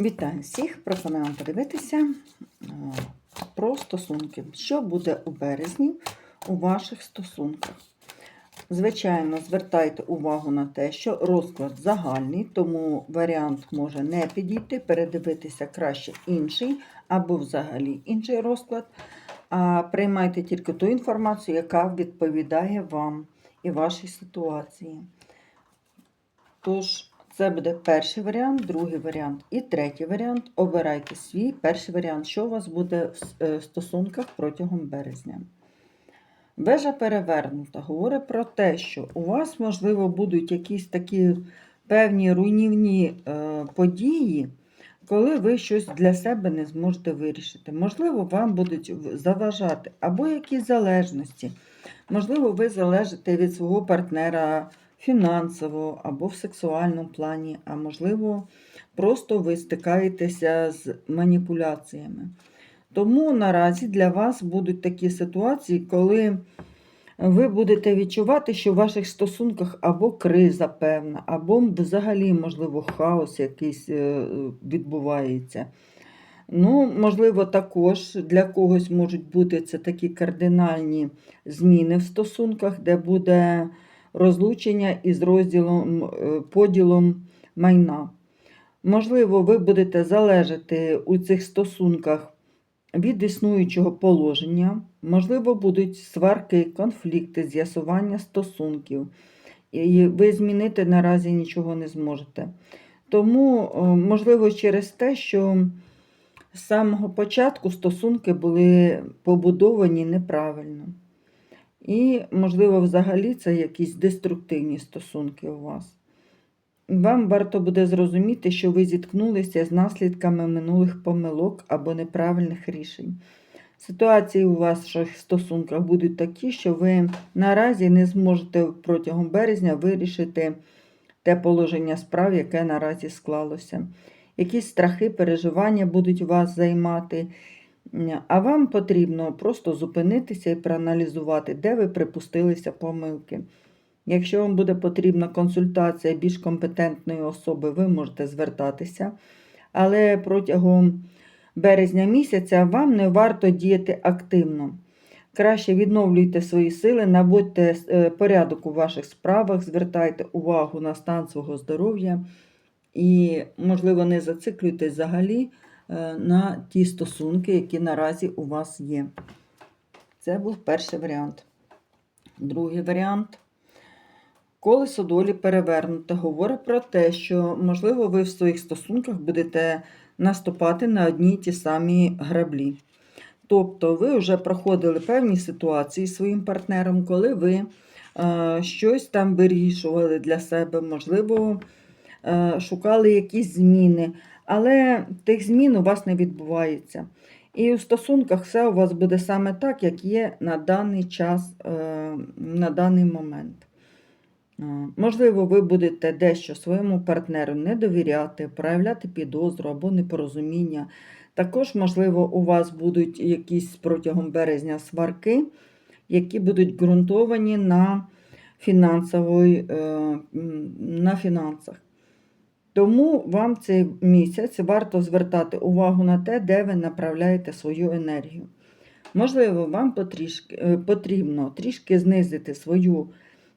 Вітаю всіх! Пропоную подивитися е, про стосунки. Що буде у березні у ваших стосунках? Звичайно, звертайте увагу на те, що розклад загальний, тому варіант може не підійти, передивитися краще інший або взагалі інший розклад. А приймайте тільки ту інформацію, яка відповідає вам і вашій ситуації. Тож, це буде перший варіант, другий варіант і третій варіант. Обирайте свій перший варіант, що у вас буде в е, стосунках протягом березня. Вежа перевернута говорить про те, що у вас, можливо, будуть якісь такі певні руйнівні е, події, коли ви щось для себе не зможете вирішити. Можливо, вам будуть заважати або якісь залежності. Можливо, ви залежите від свого партнера фінансово або в сексуальному плані, а можливо, просто ви стикаєтеся з маніпуляціями. Тому наразі для вас будуть такі ситуації, коли ви будете відчувати, що в ваших стосунках або криза певна, або взагалі, можливо, хаос якийсь е, відбувається. Ну, можливо, також для когось можуть бути це такі кардинальні зміни в стосунках, де буде розлучення із розділом е, поділом майна. Можливо, ви будете залежати у цих стосунках від існуючого положення, можливо, будуть сварки, конфлікти, з'ясування стосунків, і ви змінити наразі нічого не зможете. Тому, можливо, через те, що з самого початку стосунки були побудовані неправильно. І, можливо, взагалі це якісь деструктивні стосунки у вас. Вам варто буде зрозуміти, що ви зіткнулися з наслідками минулих помилок або неправильних рішень. Ситуації у ваших стосунках будуть такі, що ви наразі не зможете протягом березня вирішити те положення справ, яке наразі склалося. Якісь страхи, переживання будуть вас займати, а вам потрібно просто зупинитися і проаналізувати, де ви припустилися помилки. Якщо вам буде потрібна консультація більш компетентної особи, ви можете звертатися. Але протягом березня місяця вам не варто діяти активно. Краще відновлюйте свої сили, наводьте е, порядок у ваших справах, звертайте увагу на стан свого здоров'я і, можливо, не зациклюйтесь взагалі на ті стосунки, які наразі у вас є. Це був перший варіант. Другий варіант. Колесо долі перевернуте говорить про те, що, можливо, ви в своїх стосунках будете наступати на одні й ті самі граблі. Тобто ви вже проходили певні ситуації зі своїм партнером, коли ви е, щось там вирішували для себе, можливо, е, шукали якісь зміни, але тих змін у вас не відбувається. І у стосунках все у вас буде саме так, як є на даний час, е, на даний момент. Е, Можливо, ви будете дещо своєму партнеру не довіряти, проявляти підозру або непорозуміння. Також, можливо, у вас будуть якісь протягом березня сварки, які будуть ґрунтовані на, е, на фінансах. Тому вам цей місяць варто звертати увагу на те, де ви направляєте свою енергію. Можливо, вам е, потрібно трішки знизити свою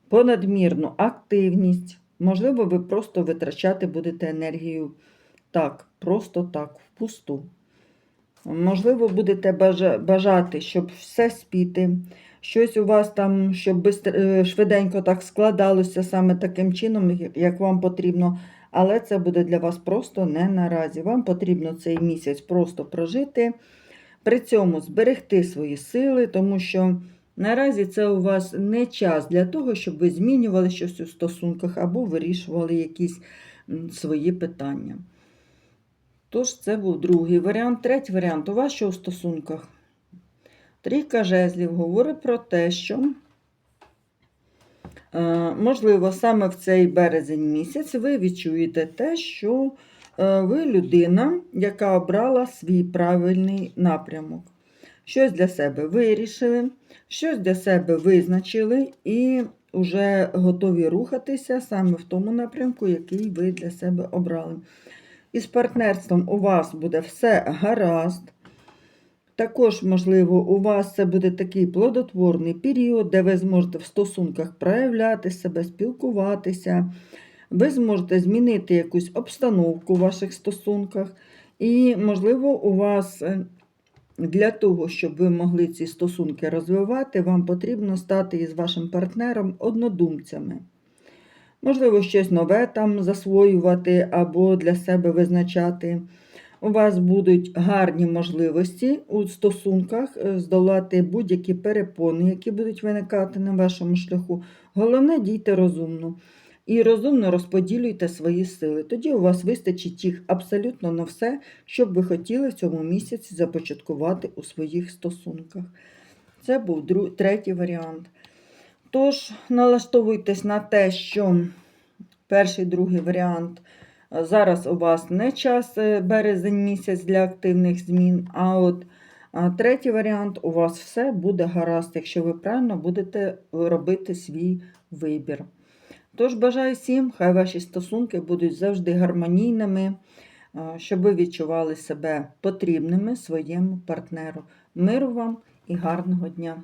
понадмірну активність. Можливо, ви просто витрачати будете енергію так, просто так, впусту. Можливо, будете бажати, щоб все спіти, щось у вас там, щоб е, швиденько так складалося саме таким чином, як вам потрібно. Але це буде для вас просто не наразі. Вам потрібно цей місяць просто прожити, при цьому зберегти свої сили, тому що наразі це у вас не час для того, щоб ви змінювали щось у стосунках або вирішували якісь свої питання. Тож, це був другий варіант. Третій варіант у вас що у стосунках? Трійка жезлів говорить про те, що, можливо, саме в цей березень місяць ви відчуєте те, що е, ви людина, яка обрала свій правильний напрямок. Щось для себе вирішили, щось для себе визначили і вже готові рухатися саме в тому напрямку, який ви для себе обрали. Із партнерством у вас буде все гаразд. Також, можливо, у вас це буде такий плодотворний період, де ви зможете в стосунках проявляти себе, спілкуватися. Ви зможете змінити якусь обстановку в ваших стосунках. І, можливо, у вас е, для того, щоб ви могли ці стосунки розвивати, вам потрібно стати із вашим партнером однодумцями. Можливо, щось нове там засвоювати або для себе визначати. У вас будуть гарні можливості у стосунках е, здолати будь-які перепони, які будуть виникати на вашому шляху. Головне, дійте розумно і розумно розподілюйте свої сили. Тоді у вас вистачить їх абсолютно на все, що б ви хотіли в цьому місяці започаткувати у своїх стосунках. Це був дру- третій варіант. Тож, налаштовуйтесь на те, що перший, другий варіант. Е, Зараз у вас не час е, березень місяць для активних змін, а от третій варіант у вас все буде гаразд, якщо ви правильно будете робити свій вибір. Тож бажаю всім, хай ваші стосунки будуть завжди гармонійними, щоб ви відчували себе потрібними своєму партнеру. Миру вам і гарного дня!